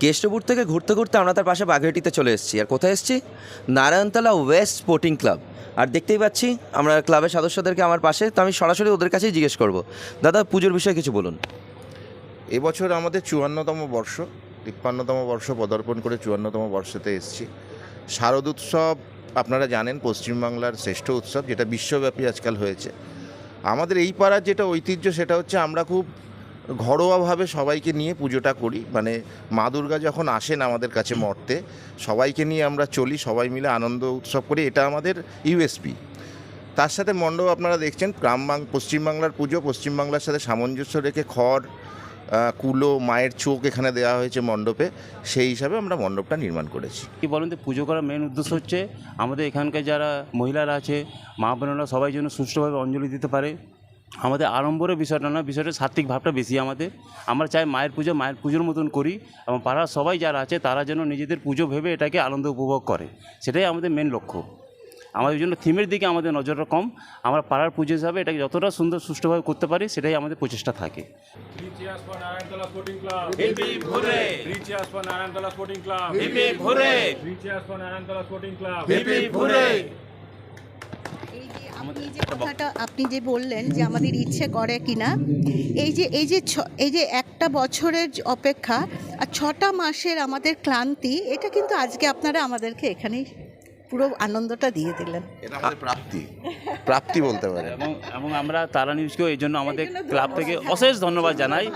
কেষ্টপুর থেকে ঘুরতে ঘুরতে আমরা তার পাশে বাঘেটিতে চলে এসেছি। আর কোথায় এসেছি? Narayantala West Sporting Club. আর দেখতেই পাচ্ছি আমরা ক্লাবের সদস্যদেরকে আমার পাশে, তো আমি সরাসরি ওদের কাছেই জিজ্ঞেস করব। দাদা, পুজোর বিষয়ে কিছু বলুন। এবছর আমাদের চুয়ান্নতম বর্ষ, তিপ্পান্নতম বর্ষ পদার্পণ করে চুয়ান্নতম বর্ষতে এসেছি। শারদ উৎসব, আপনারা জানেন, পশ্চিমবাংলার শ্রেষ্ঠ উৎসব, যেটা বিশ্বব্যাপী আজকাল হয়েছে। আমাদের এই পাড়ার যেটা ঐতিহ্য, সেটা হচ্ছে আমরা খুব ঘরোয়াভাবে সবাইকে নিয়ে পুজোটা করি। মানে মা দুর্গা যখন আসেন আমাদের কাছে মর্তে, সবাইকে নিয়ে আমরা চলি, সবাই মিলে আনন্দ উৎসব করি। এটা আমাদের ইউএসপি তার সাথে মণ্ডপ আপনারা দেখছেন, গ্রাম পশ্চিমবাংলার পুজো পশ্চিমবাংলার সাথে সামঞ্জস্য রেখে খড় কুলো, মায়ের চোখ এখানে দেওয়া হয়েছে মণ্ডপে। সেই হিসাবে আমরা মণ্ডপটা নির্মাণ করেছি। কি বলেন তো পুজো করার মেন উদ্দেশ্য হচ্ছে আমাদের এখানকার যারা মহিলারা আছে মা বোনেরা সবাই যেন সুষ্ঠুভাবে অঞ্জলি দিতে পারে। আমাদের আড়ম্বরের বিষয়টা না বিষয়টা সাত্বিক ভাবটা বেশি আমাদের। আমরা চাই মায়ের পুজো মায়ের পুজোর মতন করি এবং পাড়ার সবাই যারা আছে তারা যেন নিজেদের পুজো ভেবে এটাকে আনন্দ উপভোগ করে। সেটাই আমাদের মেন লক্ষ্য। আমাদের জন্য থিমের দিকে আমাদের নজরটা কম। আমরা পাড়ার পুজো হিসাবে এটাকে যতটা সুন্দর সুষ্ঠুভাবে করতে পারি সেটাই আমাদের প্রচেষ্টা থাকে। আপনি যে কথাটা আপনি যে বললেন যে আমাদের ইচ্ছে করে কিনা এই যে এই যে ছ- এই যে একটা বছরের অপেক্ষা আর ছটা মাসের আমাদের ক্লান্তি এটা কিন্তু আজকে আপনারা আমাদেরকে এখানেই পুরো আনন্দটা দিয়ে দিলেন। এটা আমাদের প্রাপ্তি। প্রাপ্তি বলতে পারেন। এবং এবং আমরা তারা নিউজকেও এই জন্য আমাদের ক্লাব থেকে অশেষ ধন্যবাদ জানাই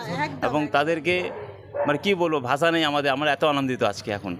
এবং তাদেরকে মানে কি বলব ভাষা নেই আমাদের আমরা এত আনন্দিত আজকে এখন।